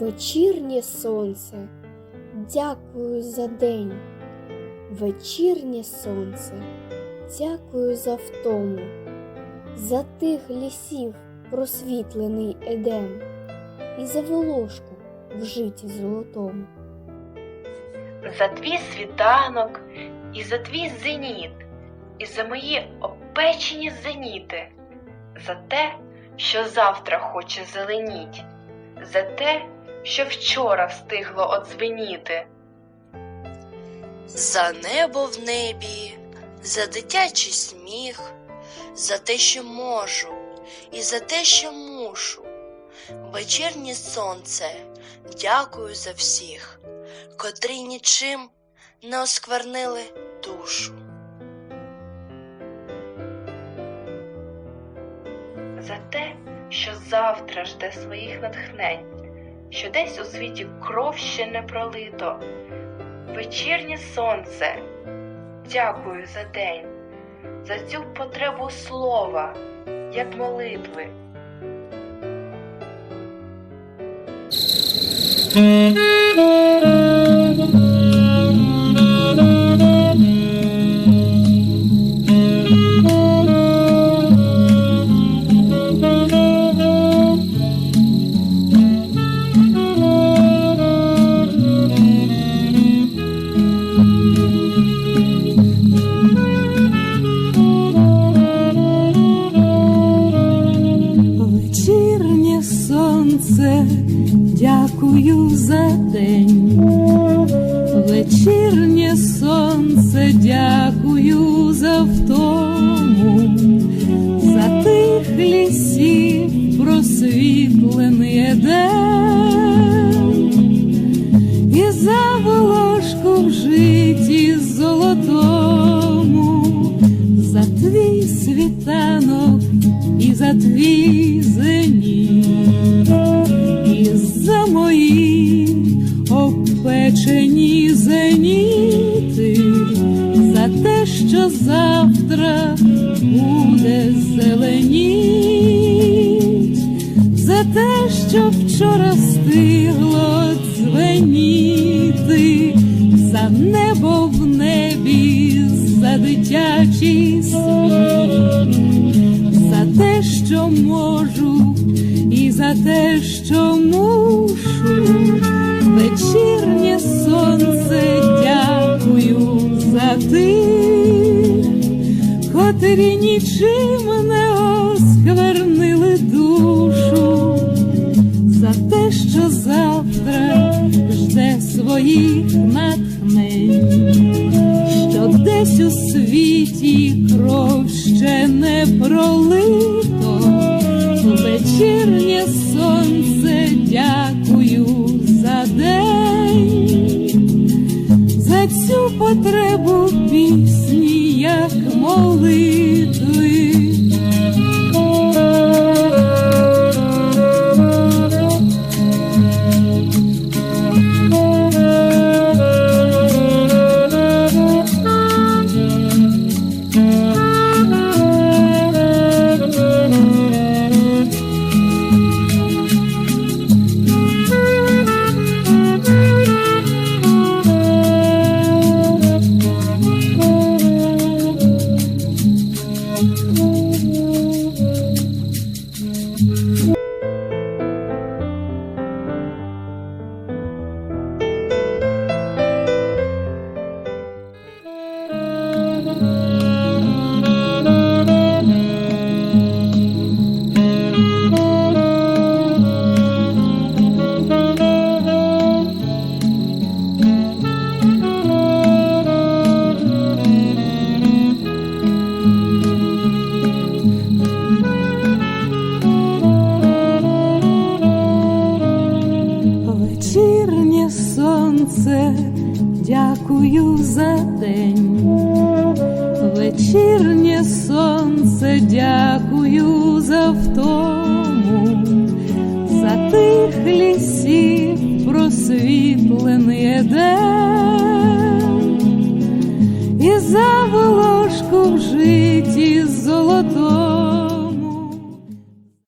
Вечірнє сонце, дякую за день. Вечірнє сонце, дякую за втому, за тих лісів просвітлений едем, і за волошку в житті золотому. за твій світанок і за твій зеніт, і за мої опечені зеніти, за те, що завтра хоче зеленіть, за те, що вчора встигло одзвеніти. За небо в небі, за дитячий сміх, за те, що можу, і за те, що мушу. Вечірнє сонце, дякую за всіх, котрі нічим не осквернили душу. за те, що завтра жде своїх натхнень, що десь у світі кров ще не пролито. Вечірнє сонце, дякую за день, за цю потребу слова, як молитви. Вечірнє дякую за день. Вечірнє сонце, дякую за втому, за тих лісів просвітлений день, і за волошку в житті золотому, за твій світанок і за твій обпечені зеніти, за те, що завтра буде зеленіть, за те, що вчора встигло дзвеніти, за небо в небі, за дитячий світ за те, що можу, і за те, що мушу, вечірнє сонце, дякую за тих, котрі нічим не осквернили душу, за те, що завтра жде своїх натхнень. Що десь у світі кров ще не пролито, дякую за день. Вечірнє сонце, дякую за втому, за тих лісів просвітлений день, і за волошку в житті